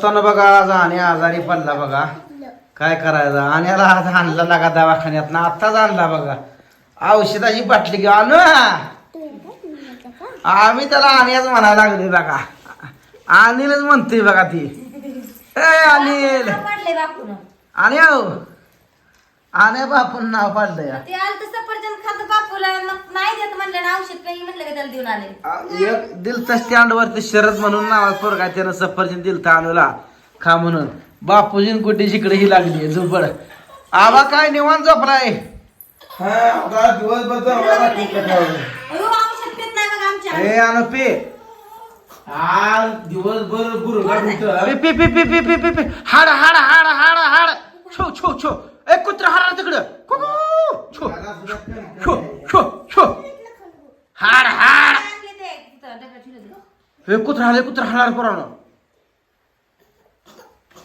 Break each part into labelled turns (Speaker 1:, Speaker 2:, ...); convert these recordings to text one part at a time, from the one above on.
Speaker 1: दोस्तानं बघा आज आणि आजारी पडला बघा. काय करायचं? आण्याला आज आणला लागा दवाखान्यात ना आत्ताच आणला बघा. औषधाची बाटली घेऊ आणू आम्ही त्याला आण्याच म्हणायला लागले बघा. अनिलच म्हणतोय बघा ती. ए अनिल
Speaker 2: बापून.
Speaker 1: आणि बापून नाव पाडलं या.
Speaker 2: ते आलं तर सफरचंद खात बापूला मग नाही देत म्हणलं ना औषध काही म्हणलं का त्याला देऊन आले.
Speaker 1: एक दिलता स्टँड वरती शरद म्हणून नावात पोरगा त्यानं सफरचंद दिलता अनुला खा म्हणून. बापूजीन कुठे जिकडे ही लागली झोपड आबा काय निवांत झोपलाय?
Speaker 2: अयो, औषध पित नाही बघ आमच्या.
Speaker 1: ए अनु पे.
Speaker 3: आज दिवसभर गुरगाट
Speaker 1: पे पे पे पे पे पे पे पे. हाड हाड हाड हाड हाड. छो छो छो. ए कुत्र हाड तिकडं. कुकू. छो छो छो छो. हाड हाड
Speaker 2: आणले ते तिथं डब्यात ठेवलं ते.
Speaker 1: हे कुत्र हाले कुत्र हाणार पोरानं.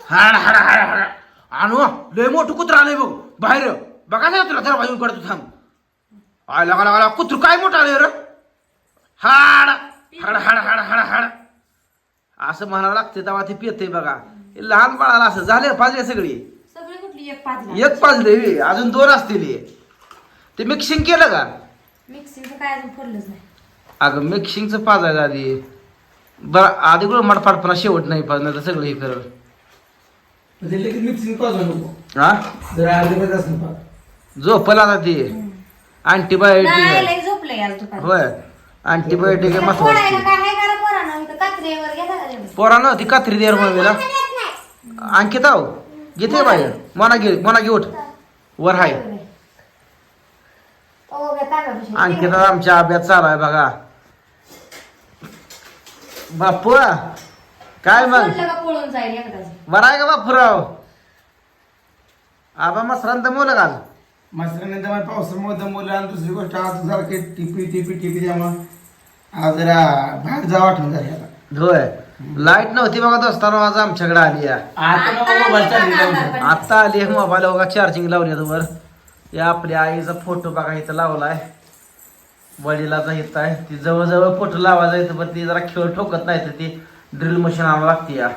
Speaker 1: हाड हाड हाड हाड आणू लय मोठं कुत्र आलंय बघ. बाहेर. बघा ना तुला जरा बाजून काढतो थांब. आय लगा लगा कुत्र काय मोठं आलंय रे? हाड. हाड हाड हाड हाड हाड. असं म्हणावं लागते तेव्हा ते पिते बघा. हे लहान बाळाला असं. झाले पाजले सगळी?
Speaker 2: कुठली? एक पाच
Speaker 1: एक बी, अजून दोन असतील हे. ते मिक्सिंग केलं का?
Speaker 2: मिक्सिंगचं काय अजून पडलंच नाही.
Speaker 1: अगं मिक्सिंगचं पाजायचं आधी बरं आधी कुठं मडफाटपणा शेवट नाही पाजणार तर सगळं हे करल
Speaker 3: म्हणजे लगेच मिक्सिंग नको.
Speaker 1: हा?
Speaker 3: जरा अर्धे पेज असं पाज.
Speaker 1: झोपल आता ती.
Speaker 2: नाही
Speaker 1: अँटीबायोटिक
Speaker 2: लय दुपारी
Speaker 1: होय. अँटीबायोटिक आहे
Speaker 2: फोडायला
Speaker 1: महत्वाची
Speaker 2: काय आहे का पोरांना? इथं कात्रीवर?
Speaker 1: पोरानं ती कात्री देर म्हणला अंकित आहो घेते बाहेर मना घे मना घे उठ. वर हाय.
Speaker 2: बाबा, शेवटी.
Speaker 1: अंकिता आमच्या अभ्यास चालू आहे बघा. बापू काय मग? बरं आहे का बापूराव आबा मसरान दमवलं का आज?
Speaker 3: मसराने दमा पावसामुळे दमवलं आणि दुसरी गोष्ट आज सारखे टिपी टिपी टिपी त्यामुळे आज जरा बाहेर जावं आठवण झाली आता
Speaker 1: होय लाइट नव्हती बघा दोस्तानो आज आमच्याकडे आली या
Speaker 3: आता नको मोबाईल होता.
Speaker 1: आता आली आहे मोबाईल बघा चार्जिंग लावली वर या आपल्या आईचा फोटो बघा इथं लावलाय. वडिलाचा इथं आहे ती जवळजवळ फोटो लावायचा इथं पण ती जरा खेळ ठोकत नाही तर ती ड्रिल मशीन आणावं लागते या.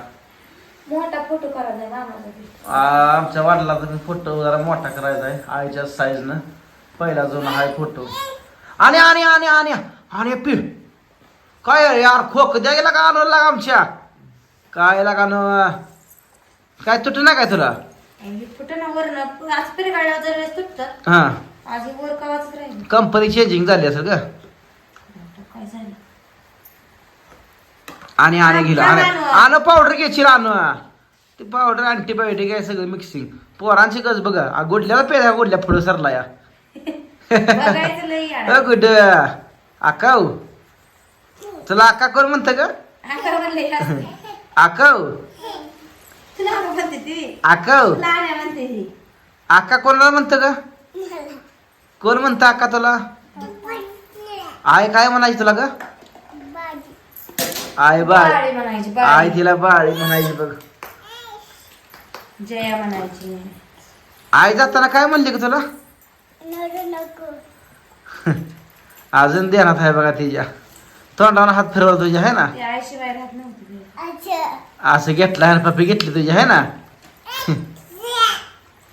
Speaker 2: मोठा फोटो करायचा.
Speaker 1: आ, आमच्या वडिलाचा फोटो जरा मोठा करायचा आहे आईच्या साईजनं पहिला जो आहे फोटो आणि आणि आणि आणि आणि पी. काय यार खोक द्यायला का आणून लागा आमच्या? काय लागा न काय तुट ना काय तुला?
Speaker 2: आणि फुटं ना वरनं. आज पेरे गाड्या जर वेळेस तुटतं.
Speaker 1: हा.
Speaker 2: आज वर कवाच राहील.
Speaker 1: कंपनी चेंजिंग झाली असेल का
Speaker 2: काय झालं?
Speaker 1: आणि आणि गेलं आणि.
Speaker 2: आणू.
Speaker 1: पावडर घ्यायची आणू ती पावडर अँटीबायोटिक आहे सगळं मिक्सिंग पोरांची गज बघा. आ, गोडल्याला पेऱ्या गोडल्या पुढे सरला या.
Speaker 2: बघायचं लई
Speaker 1: गुड. आकाऊ तुला आका कोण म्हणतं का
Speaker 2: आका म्हणले असते.
Speaker 1: आकाऊ
Speaker 2: तुला आका म्हणते ती.
Speaker 1: आकाऊ
Speaker 2: तुला आण्या म्हणते ती
Speaker 1: आका कोणाला म्हणतं का कोण म्हणतं आका तुला? आय काय म्हणायची तुला का आय बाय
Speaker 2: बाळी म्हणायची
Speaker 1: आय तिला बाळी म्हणायची बघ.
Speaker 2: जया म्हणायची.
Speaker 1: आई जाताना काय म्हणली का तुला? अजून ध्यानात आहे बघा तिच्या. तोंडावर हात फिरवला तुझ्या आहे ना?
Speaker 2: ती आईशिवाय राहत नव्हती ती.
Speaker 1: असं घेतलं आणि पप्पी घेतली तुझी आहे ना?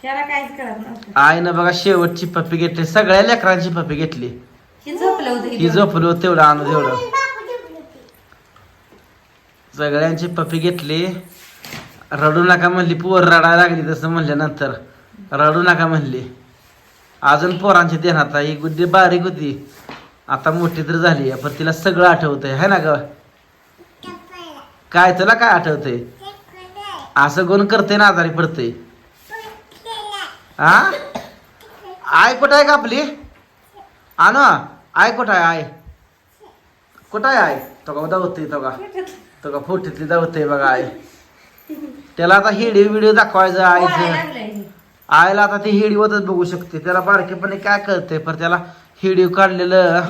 Speaker 2: त्याला काहीच कळत नव्हतं.
Speaker 1: आईनं बघा शेवटची पप्पी घेतली सगळ्या लेकरांची पप्पी घेतली.
Speaker 2: ही झोपलं होतं
Speaker 1: ही झोपलो तेवढं आणू तेवढं सगळ्यांची पप्पी घेतली. रडू नका म्हणली पोर रडायला लागली तसं म्हणल्यानंतर. रडू नका म्हणली. अजून पोरांची देण्यात ही गुड्डी बारीक होती. आता मोठी तर झाली आहे, पण तिला सगळं आठवतंय है ना ग? काय तुला काय आठवतंय? असं कोण करते ना आजारी पडतंय. हा आय कुठं आहे का आपली? आणू आय कुठं आहे आय कुठं आहे आय तो का दावतोय तो का तो का फोटीतली दावतोय बघा आय त्याला आता हिडी व्हिडिओ दाखवायचं
Speaker 2: लागलंय हे.
Speaker 1: आयला आता ती हिडीवतच बघू शकते. त्याला बारकेपणे काय कळतंय पण त्याला हिडीव काढलेलं.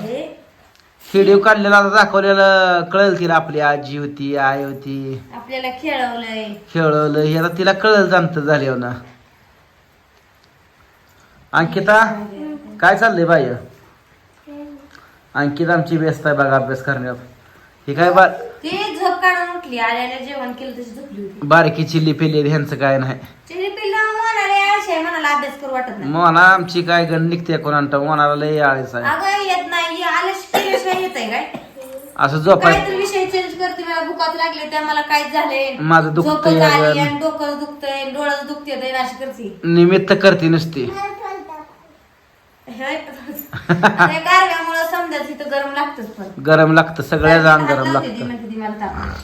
Speaker 1: हिडीव काढलेलं आता दाखवलेलं. कळेल तिला आपली आजी होती आई होती.
Speaker 2: आपल्याला खेळवलंय.
Speaker 1: खेळवलं. हे आता तिला कळलं जाणतं झाले ना. अंकिता काय चाललंय बाय अंकिता आमची व्यस्त आहे बघा अभ्यास करण्यात. हे काय बा
Speaker 2: ते झोप काढून उठली. आल्याला जेवण केलं तशी झोपली होती.
Speaker 1: बारकी चिल्ली पिल्ली ह्यांचं काय नाही.
Speaker 2: अभ्यास करू वाटत नाही.
Speaker 1: मोना आमची काय गण निघते कोणाला मोनाला लय आळीच आहे.
Speaker 2: अगं येत नाही. आलस केल्याशिवाय येत आहे काय?
Speaker 1: असं झोपाय
Speaker 2: काहीतरी विषय चेंज करते मला भुकात लागले त्या मला काय झाले.
Speaker 1: माझं दुखतंय
Speaker 2: झोपच आली
Speaker 1: अगं.
Speaker 2: आणि डोकं दुखतंय डोळं दुखते अशी करते.
Speaker 1: निमित्त करते नुसती.
Speaker 2: गारव्यामुळे समजा तिथं गरम लागतच पण.
Speaker 1: गरम लागतं सगळ्या अंग गरम लागतं.
Speaker 2: मला ताप.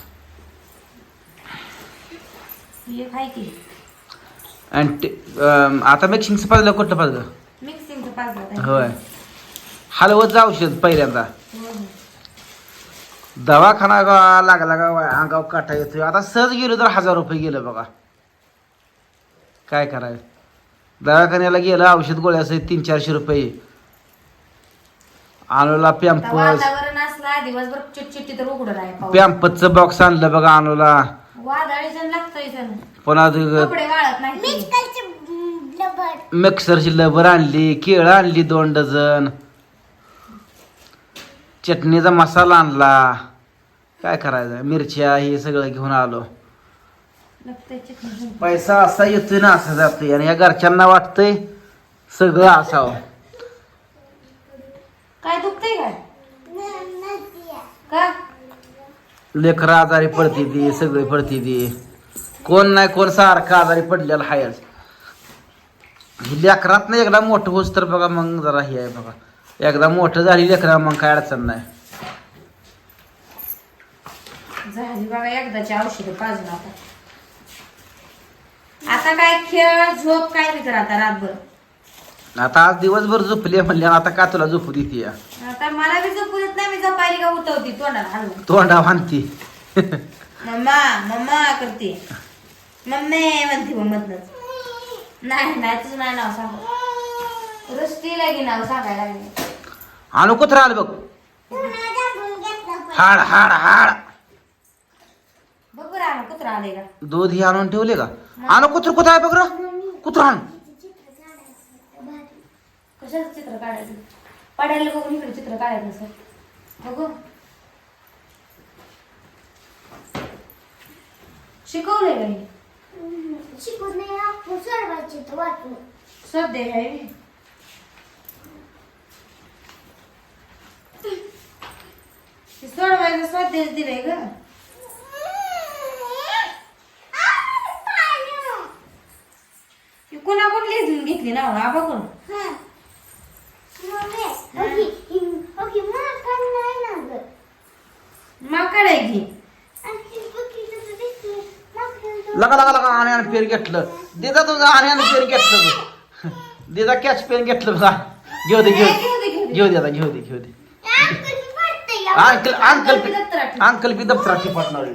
Speaker 2: हे काय की
Speaker 1: आणि ते, अं, आता मिक्सिंगचं पाजलं कुठलं पाजलं? होय. हलवत जा औषध पहिल्यांदा. दवाखाना गा- लागला का वा- अंगावर काटा येतोय. आता सहज गेलो तर हजार रुपये गेलं बघा. काय करायचं? दवाखान्याला गेलं औषध गोळ्यासहित तीन चारशे रुपये. अनुला पॅम्पस
Speaker 2: वातावरण असला दिवसभर चिटचिटी तर उघडं आहे पाऊस.
Speaker 1: पॅम्पसचं बॉक्स आणलं बघा अनुला
Speaker 2: वादळी जण लागतंय जण. कपडे वाळत नाही
Speaker 1: मिक्सरची लबर आणली केळं आणली दोन डझन. चटणीचा मसाला आणला. काय करायचं? मिरच्या हे सगळं घेऊन आलो.
Speaker 2: लागतंय
Speaker 1: पैसा असा येतोय ना असा जातोय. आणि या घरच्यांना वाटतंय सगळं असावं.
Speaker 2: काय दुखतंय काय? का?
Speaker 1: लेकरं आजारी पडते ती सगळी पडते ती. कोण नाही कोण सारखं आजारी पडलेलं हायच. ही लेकरात एकदा मोठं होस तर बघा मग जरा हे आहे बघा. एकदा मोठं झाली लेकरा मग काय अडचण नाही.
Speaker 2: झाली बघा एकदाची औषधं पाजून आता. आता काय खेळ झोप काय नाही तर आता रातभर.
Speaker 1: आता आज दिवसभर झोपली म्हणले आता का तुला झोपू देते
Speaker 2: आता मला बी झोपू देत नाही मी झोपायली का उठवती तोंडाला हलवून.
Speaker 1: तोंडा बांधती
Speaker 2: मम्मा मम्मा करते. मम्मी म्हणते मग मधनच नाही नाही तुझं नाही नाव सांग. रस्ती लागे नाव सांगायला लागले.
Speaker 1: आणू कुत्रा आलं बघ. हाड हाड हाड.
Speaker 2: बघ बरं कुत्रा आले का?
Speaker 1: दूध ही आणून ठेवले का? आणू कुत्र कुत्रा आहे बघ र? कुत्रा आण.
Speaker 2: कशाचं चित्र काढायचं? पडायला बघून इकडे चित्र काढायचं सर बघू. शिकवलंय का हे? स्वाध्याय आहे हे. हे सोडवायचं स्वाध्याय दिलंय ग कुणाकडून लिहून घेतली ना आबा कोण माकड आहे की
Speaker 1: लगा आणि पेन घेतलं. दिदा तुझं आणि आणि पेन घेतलं बघ. दिदा कॅच पेन घेतलं बघा घेऊ दे घेऊ
Speaker 2: घेऊ दे,
Speaker 1: आता घेऊ दे घेऊ दे. Uncle uncle. अंकल बी दप्तरात टिपटणार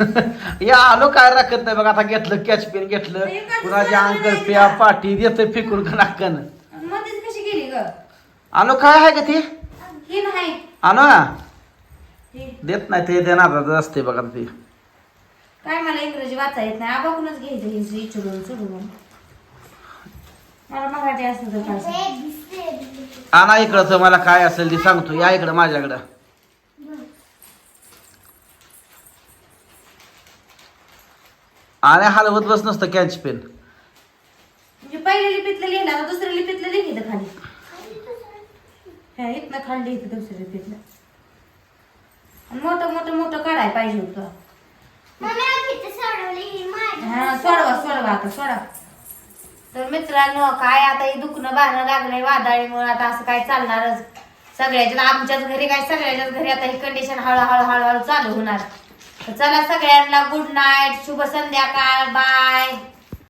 Speaker 1: या आलो काय राखत नाही बघा आता घेतलं कॅच पेन घेतलं. कुणाचे अंकल प्या पाठी देतोय फेकून का नाकन आणू काय आहे का ते? आणू ना. देत नाही ते देणार असते बघा ते.
Speaker 2: काय मला इंग्रजी वाचा येत नाही. आबाकडूनच घ्यायचं हे इचडून चुडून मला मराठी असतं तर काय सांग.
Speaker 1: आणा इकडं तर मला काय असेल ते सांगतो. या इकडं माझ्याकडं. आणि हलवत बस नसतं कॅच पेन
Speaker 2: म्हणजे पहिल्या लिपीतलं लिहिलं आता दुसऱ्या लिपीतलं लिहिलं खाली. ह्या इथनं खाली इथं दुसऱ्या लिपीतलं. आणि मोठं मोठं मोठं काढाय पाहिजे होतं. हा सोडवा सोडवा आता सोडा. तर मित्रांनो काय आता हे दुखणं बाहेर लागलंय वादळीमुळे आता असं काय चालणारच. सगळ्याच्या आमच्याच घरी काय सगळ्याच्याच घरी आता ही कंडिशन हळूहळू हळूहळू चालू होणार. तर चला सगळ्यांना गुड नाईट शुभ संध्याकाळ बाय